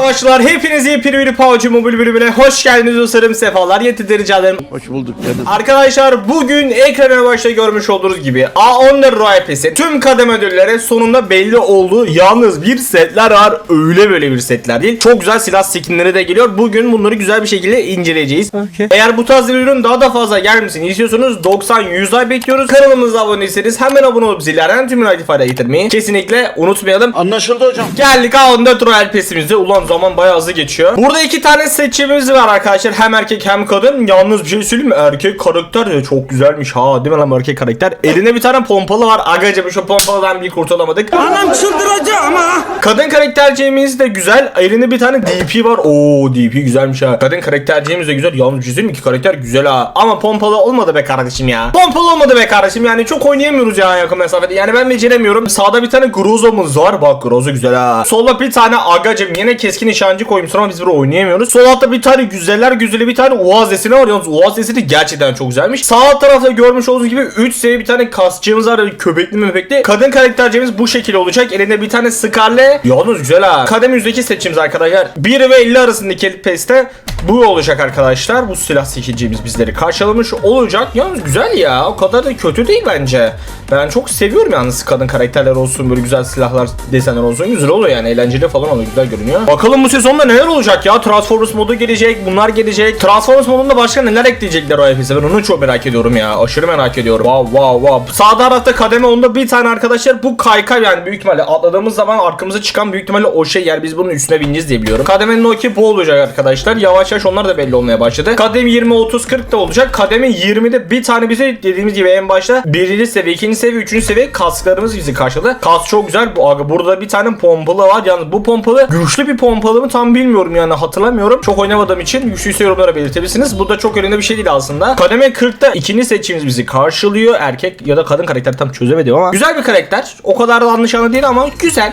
savaşçılar hepiniz yepyeni bir PUBG Mobile bölümüne hoş geldiniz dostlarım sefalar getirir canım. Hoş bulduk canım. Arkadaşlar bugün ekrana başta görmüş olduğunuz gibi A14 Royal Pass'in tüm kademe ödülleri sonunda belli oldu. Yalnız bir setler var öyle böyle bir setler değil. Çok güzel silah skinleri de geliyor. Bugün bunları güzel bir şekilde inceleyeceğiz. Eğer bu tarz bir ürün daha da fazla gelmesini istiyorsanız 90-100 ay bekliyoruz. Kanalımıza abone değilseniz hemen abone olup zillerden tüm notifayla getirmeyi kesinlikle unutmayalım. Anlaşıldı hocam. Geldik A14 Royal Pass'imize. Ulan zaman bayağı hızlı geçiyor. Burada iki tane seçimimiz var arkadaşlar. Hem erkek hem kadın. Yalnız bir şey söyleyeyim mi? Erkek karakter de çok güzelmiş ha. Değil mi lan erkek karakter? Elinde bir tane pompalı var. Agacım şu pompalıdan bir kurtulamadık. Anam çıldıracak ama. Kadın karakterciğimiz de güzel. Elinde bir tane DP var. Oo DP güzelmiş ha. Kadın karakterciğimiz de güzel. Yalnız bir şey mi? İki karakter güzel ha. Ama pompalı olmadı be kardeşim ya. Pompalı olmadı be kardeşim. Yani çok oynayamıyoruz ya yakın mesafede. Yani ben beceremiyorum. Sağda bir tane Groza'mız var. Bak Groza güzel ha. Solda bir tane Agacım. Yine keskin nişancı koymuşsun ama biz bunu oynayamıyoruz. Sol altta bir tane güzeller güzeli bir tane Uaz var. Yalnız Uaz de gerçekten çok güzelmiş. Sağ tarafta görmüş olduğunuz gibi 3 seviye bir tane kasçığımız var. Köpekli möpekli. Kadın karakterciğimiz bu şekilde olacak. Elinde bir tane Scarlet. Yalnız güzel ha. Kadem yüzdeki seçimimiz arkadaşlar. 1 ve 50 arasındaki peste bu olacak arkadaşlar. Bu silah seçicimiz bizleri karşılamış olacak. Yalnız güzel ya. O kadar da kötü değil bence. Ben çok seviyorum yalnız kadın karakterler olsun. Böyle güzel silahlar desenler olsun. Güzel oluyor yani. Eğlenceli falan oluyor. Güzel görünüyor. Bakalım bu sezonda neler olacak ya. Transformers modu gelecek. Bunlar gelecek. Transformers modunda başka neler ekleyecekler o FPS'e. Ben onu çok merak ediyorum ya. Aşırı merak ediyorum. Wow wow wow. Sağ tarafta kademe onda bir tane arkadaşlar. Bu kaykay yani büyük ihtimalle atladığımız zaman arkamıza çıkan büyük ihtimalle o şey yer. Biz bunun üstüne bineceğiz diye biliyorum. Kademenin o ki bu olacak arkadaşlar. Yavaş yavaş onlar da belli olmaya başladı. Kademe 20, 30, 40 da olacak. Kademe 20'de bir tane bize dediğimiz gibi en başta birinci seviye, ikinci seviye, üçüncü seviye kasklarımız bizi karşıladı. Kask çok güzel. Bu, burada bir tane pompalı var. Yalnız bu pompalı güçlü bir pompalı mı tam bilmiyorum yani hatırlamıyorum. Çok oynamadığım için güçlüyse yorumlara belirtebilirsiniz. Bu da çok önemli bir şey değil aslında. Kademe 40'ta ikinci seçimimiz bizi karşılıyor. Erkek ya da kadın karakter tam çözemedim ama güzel bir karakter. O kadar da anlaşılır değil ama güzel.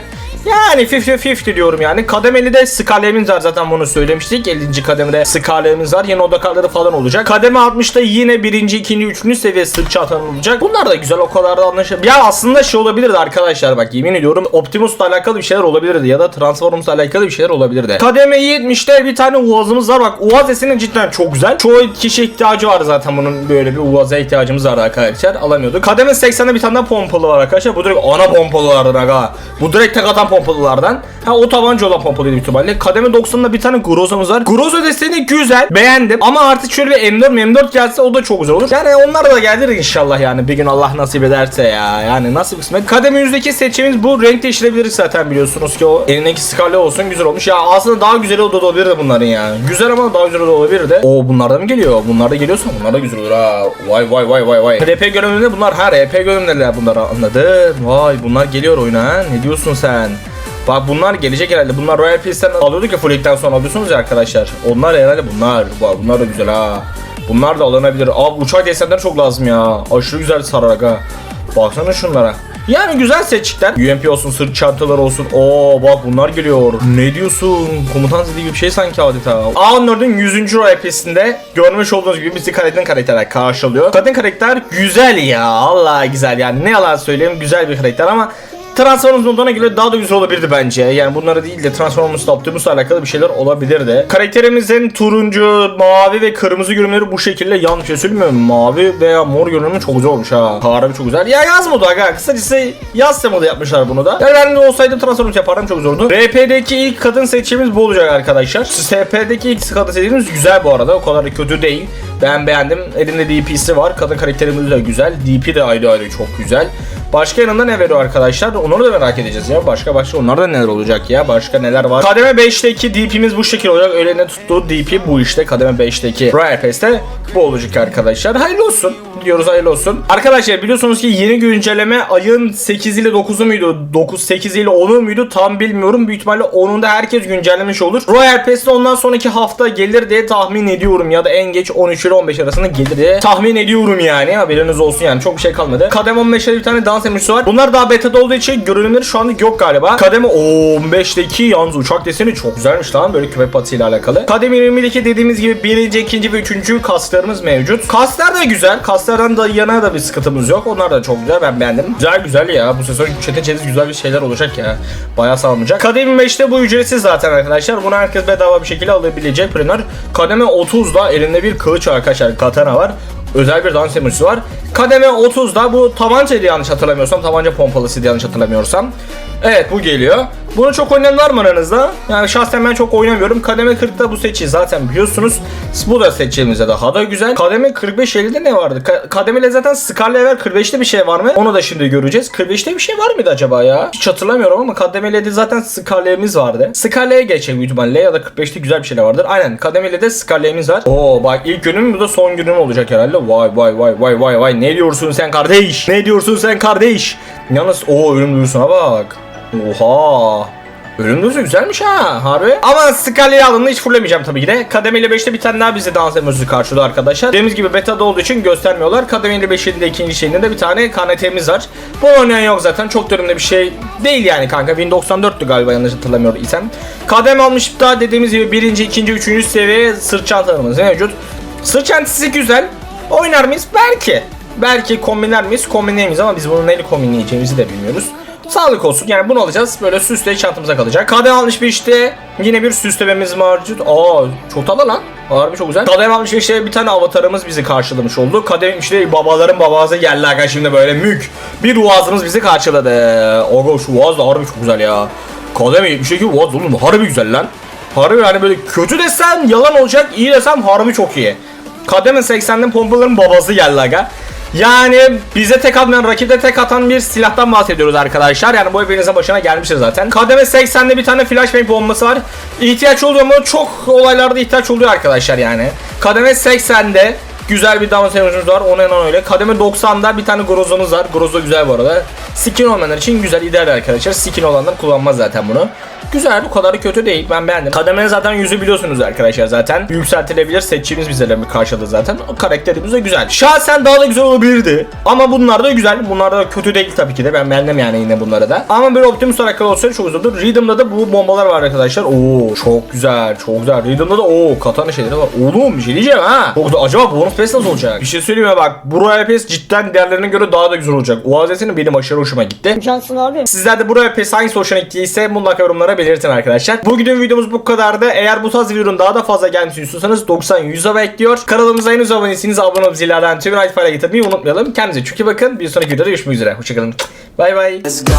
Yani 50-50 diyorum yani. Kademeli de skalemiz var zaten bunu söylemiştik. 50. kademede skalemiz var. Yeni oda falan olacak. Kademe 60'ta yine 1. 2. 3. seviye sırt çatan olacak. Bunlar da güzel o kadar da anlaşılır. Ya aslında şey olabilirdi arkadaşlar bak yemin ediyorum Optimus'la alakalı bir şeyler olabilirdi ya da Transformers'la alakalı bir şeyler olabilirdi. Kademe 70'te bir tane Uaz'ımız var. Bak Uaz esinin cidden çok güzel. Çoğu kişi ihtiyacı var zaten bunun böyle bir Uaz'a ihtiyacımız var arkadaşlar. Alamıyorduk. Kademe 80'de bir tane pompalı var arkadaşlar. Bu direkt ana pompalılardan aga. Bu direkt tek atan pompalılardan. Ha o tabanca olan pompalıydı büyük ihtimalle. Kademe 90'da bir tane Groza'mız var. Groza deseni güzel. Beğendim. Ama artık şöyle bir M4 M4 gelse o da çok güzel olur. Yani onlar da gelir inşallah yani. Bir gün Allah nasip ederse ya. Yani nasıl kısmet. Kademe yüzdeki seçimimiz bu. Renk değiştirebiliriz zaten biliyorsunuz ki o elindeki skala olsun güzel olmuş. Ya aslında daha güzeli o da olabilirdi bunların ya. Güzel ama daha güzel de olabilirdi. O bunlar da mı geliyor? Bunlar da geliyorsa bunlar da güzel olur ha. Vay vay vay vay vay. RP görünümünde bunlar ha RP görünümleri bunlar anladım. Vay bunlar geliyor oyuna. Ne diyorsun sen? Bak bunlar gelecek herhalde. Bunlar Royal Pass'ten alıyorduk ya Full sonra alıyorsunuz ya arkadaşlar. Onlar herhalde bunlar. Bak bunlar da güzel ha. Bunlar da alınabilir. Abi uçak desenleri çok lazım ya. Aşırı güzel sararak ha. Baksana şunlara. Yani güzel seçikler. UMP olsun, sırt çantaları olsun. Oo bak bunlar geliyor. Ne diyorsun? Komutan dediği gibi bir şey sanki adeta. A14'ün 100. Royal Pass'inde görmüş olduğunuz gibi bizi kadın karakterler karşılıyor. Kadın karakter güzel ya. Allah güzel yani. Ne yalan söyleyeyim güzel bir karakter ama Transformers moduna göre daha da güzel olabilirdi bence. Yani bunları değil de Transformers'la Optimus'la alakalı bir şeyler olabilirdi. Karakterimizin turuncu, mavi ve kırmızı görünümleri bu şekilde yanlış şey söylemiyorum. Mavi veya mor görünümü çok güzel olmuş ha. Harbi çok güzel. Ya yaz modu aga. Kısacası yaz modu yapmışlar bunu da. Yani ben de olsaydım Transformers yapardım çok zordu. RP'deki ilk kadın seçimimiz bu olacak arkadaşlar. SP'deki ilk kadın seçimimiz güzel bu arada. O kadar da kötü değil. Ben beğendim. Elinde DP'si var. Kadın karakterimiz de güzel. DP de ayrı ayrı çok güzel. Başka yanında ne veriyor arkadaşlar? Onları da merak edeceğiz ya. Başka başka onlarda neler olacak ya? Başka neler var? Kademe 5'teki DP'miz bu şekil olacak. Öyle tuttuğu DP bu işte. Kademe 5'teki Royal Pass'te bu olacak arkadaşlar. Hayırlı olsun diyoruz hayırlı olsun. Arkadaşlar biliyorsunuz ki yeni güncelleme ayın 8 ile 9'u muydu? 9 8 ile 10'u muydu? Tam bilmiyorum. Büyük ihtimalle 10'unda herkes güncellemiş olur. Royal Pass'te ondan sonraki hafta gelir diye tahmin ediyorum ya da en geç 13 ile 15 arasında gelir diye tahmin ediyorum yani. Haberiniz olsun yani. Çok bir şey kalmadı. Kademe 15'te bir tane dans emrisi var. Bunlar daha beta'da olduğu için görünümleri şu anda yok galiba. Kademe 15'teki yalnız uçak deseni çok güzelmiş lan böyle köpek patıyla alakalı. Kademe 20'deki dediğimiz gibi birinci, ikinci ve üçüncü kaslarımız mevcut. Kaslar da güzel. Kaslar Silahlardan da yana da bir sıkıntımız yok. Onlar da çok güzel. Ben beğendim. Güzel güzel ya. Bu sezon çete çetiz güzel bir şeyler olacak ya. Bayağı sağlanacak. Kademe 5'te bu ücretsiz zaten arkadaşlar. Bunu herkes bedava bir şekilde alabilecek. Premier. Kademe 30'da elinde bir kılıç arkadaşlar. Katana var. Özel bir dans emojisi var. Kademe 30'da bu tabancaydı yanlış hatırlamıyorsam. Tabanca pompalısıydı yanlış hatırlamıyorsam. Evet bu geliyor. Bunu çok oynayan var mı aranızda? Yani şahsen ben çok oynamıyorum. Kademe 40'ta bu seçi zaten biliyorsunuz. Bu da seçimimizde daha da güzel. Kademe 45 50'de ne vardı? Ka- kademele zaten Scarlet Ever 45'te bir şey var mı? Onu da şimdi göreceğiz. 45'te bir şey var mıydı acaba ya? Hiç hatırlamıyorum ama kademele de zaten Scarlet'imiz vardı. Scarlet'e geçelim büyük ihtimalle ya da 45'te güzel bir şeyler vardır. Aynen kademele de Scarlet'imiz var. Oo bak ilk günüm bu da son günüm olacak herhalde. Vay vay vay vay vay vay. Ne diyorsun sen kardeş? Ne diyorsun sen kardeş? Yalnız o ölüm duyusuna bak. Oha. Ölüm duyusu güzelmiş ha harbi. Ama Scalya'yı alımda hiç fullemeyeceğim tabii ki de. Kademeli 5'te bir tane daha bize dans emojisi karşılıyor arkadaşlar. Dediğimiz gibi beta'da olduğu için göstermiyorlar. Kademeli 5'in de ikinci şeyinde de bir tane KNT'miz var. Bu oynayan yok zaten. Çok dönemde bir şey değil yani kanka. 1094'tü galiba yanlış hatırlamıyor isem. Kadem almış daha dediğimiz gibi birinci, ikinci, üçüncü seviye sırt çantalarımız mevcut. Sırt çantası güzel. Oynar mıyız? Belki. Belki kombinler miyiz? Kombinleyemeyiz ama biz bunu neyle kombinleyeceğimizi de bilmiyoruz. Sağlık olsun yani bunu alacağız böyle süsle çantamıza kalacak. Bir işte yine bir süslememiz mevcut. Aa çok lan. Harbi çok güzel. Kadem almış bir işte bir tane avatarımız bizi karşılamış oldu. Kadem işte babaların babası geldi aga şimdi böyle mük. Bir ruazımız bizi karşıladı. Ogo şu ruaz da harbi çok güzel ya. Kadem 72 ruaz oğlum harbi güzel lan. Harbi yani böyle kötü desem yalan olacak iyi desem harbi çok iyi. Kademe 80'den pompaların babası geldi aga. Yani bize tek atmayan, rakipte tek atan bir silahtan bahsediyoruz arkadaşlar. Yani bu hepinizin başına gelmiştir zaten. Kademe 80'de bir tane flashbang bombası var. İhtiyaç oluyor mu? Çok olaylarda ihtiyaç oluyor arkadaşlar yani. Kademe 80'de güzel bir temizimiz var. Ona inan öyle. Kademe 90'da bir tane grozomuz var. Grozo güzel bu arada. Skin olmayanlar için güzel ideal arkadaşlar. Skin olanlar kullanmaz zaten bunu. Güzel bu kadar kötü değil ben beğendim. Kademenin zaten yüzü biliyorsunuz arkadaşlar zaten. Yükseltilebilir seçimimiz bizlerle bir karşıladı zaten. O karakterimiz de güzel. Şahsen daha da güzel olabilirdi. Ama bunlar da güzel. Bunlar da kötü değil tabii ki de. Ben beğendim yani yine bunları da. Ama bir Optimus alakalı olsaydı çok güzel. Rhythm'da da bu bombalar var arkadaşlar. Oo çok güzel çok güzel. Rhythm'da da oo katana şeyleri var. Oğlum bir şey diyeceğim ha. Çok güzel. Acaba bonus pass nasıl olacak? Bir şey söyleyeyim mi bak. Bu Royal Pass cidden diğerlerine göre daha da güzel olacak. Oazesinin benim aşırı hoşuma gitti. Cansın abi. Sizler de buraya pes hangisi hoşuna gittiyse mutlaka yorumlara belirtin arkadaşlar. Bugünün videomuz bu kadardı. Eğer bu tarz videonun daha da fazla gelmesini istiyorsanız 90-100'e bekliyor. Kanalımıza henüz aboneyseniz abone olup zillerden tüm notification'ı getirmeyi unutmayalım. Kendinize çok iyi bakın. Bir sonraki videoda görüşmek üzere. Hoşçakalın. Bay bay. Let's go.